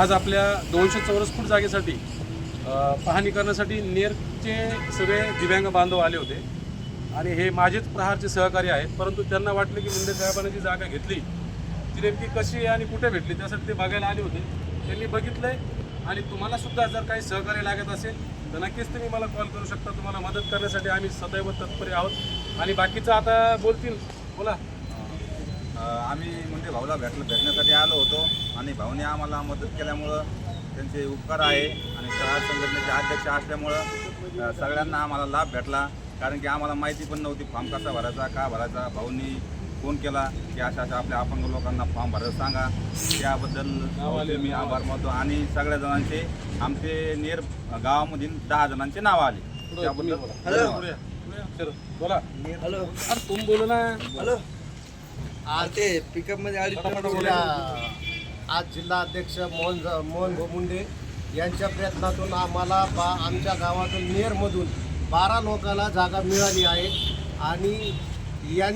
आज आपल्या दोनशे चौरस फूट जागेसाठी पाहणी करण्यासाठी नेरचे सगळे दिव्यांग बांधव आले होते. आणि हे माझेच प्रहारचे सहकारी आहेत परंतु त्यांना वाटलं की मुंडे साहेबांनी जी जागा घेतली ती नेमकी कशी आहे आणि कुठे भेटली त्यासाठी ते बघायला आले होते. त्यांनी बघितलंय आणि तुम्हाला सुद्धा जर काही सहकार्य लागत असेल तर नक्कीच तुम्ही मला कॉल करू शकता. तुम्हाला मदत करण्यासाठी आम्ही सदैव तत्पर आहोत. आणि बाकीचं आता बोलतील. बोला. आम्ही म्हणजे भाऊला भेटलं भेटण्यासाठी आलो होतो. आणि भाऊने आम्हाला मदत केल्यामुळं त्यांचे उपकार आहे. आणि शहर संघटनेचे अध्यक्ष असल्यामुळं सगळ्यांना आम्हाला लाभ भेटला. कारण की आम्हाला माहिती पण नव्हती फॉर्म कसा भरायचा का भरायचा. भाऊनी फोन केला की अशा अशा आपल्या अपंग लोकांना फॉर्म भरायला सांगा. त्याबद्दल मी आभार मानतो. आणि सगळ्या जणांचे आमचे नेर गावामधील दहा जणांचे नाव आले. त्याबद्दल बोला. हॅलो. अरे तुम बोलो ना. हॅलो. आज ते पिकअपमध्ये. आज जिल्हा अध्यक्ष मोहन मोहन मुंडे यांच्या प्रयत्नातून आम्हाला बा आमच्या गावातून नेरमधून बारा लोकांना जागा मिळाली आहे. आणि यां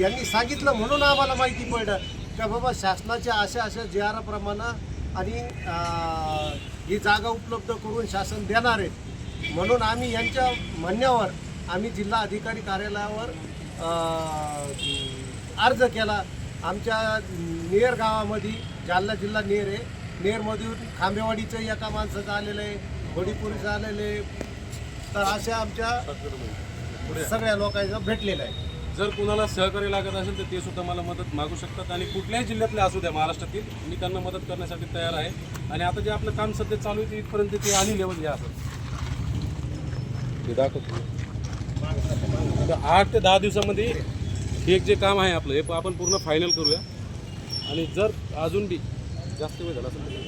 यांनी सांगितलं म्हणून आम्हाला माहिती पडलं का बाबा शासनाच्या अशा अशा जी आराप्रमाणे आणि ही जागा उपलब्ध करून शासन देणार आहे. म्हणून आम्ही यांच्या म्हणण्यावर आम्ही जिल्हा अधिकारी कार्यालयावर अर्ज केला. आमच्या नेर गावामध्ये जालना जिल्हा नेर आहे. नेरमधून खांबेवाडीचं एका माणसाचं आलेलं आहे बडीपुरीचं आलेलं आहे. तर अशा आमच्या सगळ्या लोकांचं भेटलेलं आहे. जर कुणाला सहकार्य लागत असेल तर ते सुद्धा मला मदत मागू शकतात आणि कुठल्याही जिल्ह्यातले असू द्या महाराष्ट्रातील मी त्यांना मदत करण्यासाठी तयार आहे. आणि आता जे आपलं काम सध्या चालू आहे ते इथपर्यंत ते आणि लेवल घ्या असं ते दाखवतो. तर आठ ते दहा दिवसामध्ये हे एक जे काम आहे आपलं हे आपण पूर्ण फायनल करूया. आणि जर अजून बी जास्त वेळ झाला असेल तर